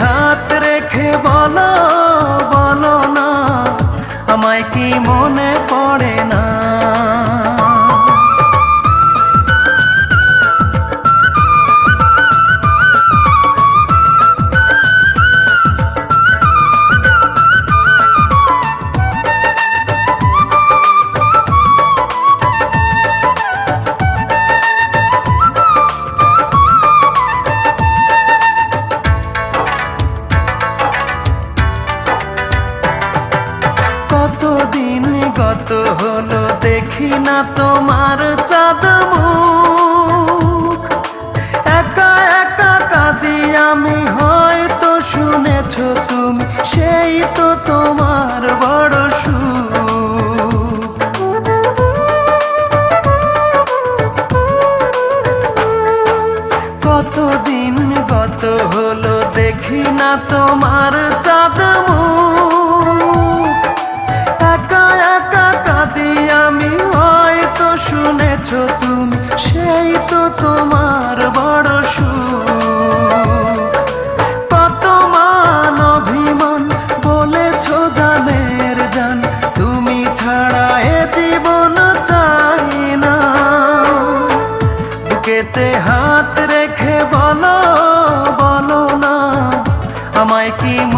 হাত রেখে বলো বলো। গত হলো, দেখি না তোমার চাঁদ একা একা কাঁদি আমি, হয়তো শুনেছ তুমি, সেই তো তোমার বড় কতদিন গত হলো, দেখি না তোমার আমায়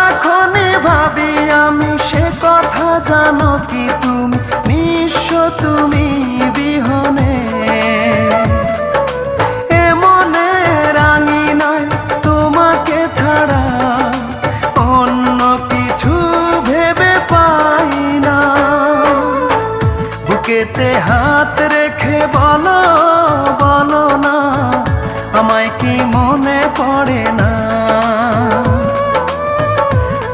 কি তুমি? নিঃস্ব তুমি বিহনে। এমনে রাঙি নাই তোমাকে ছাড়া। অন্য কিছু ভেবে পাই না। বুকেতে হাত রেখে বলো বলো না। আমায় কি মনে পড়ে না?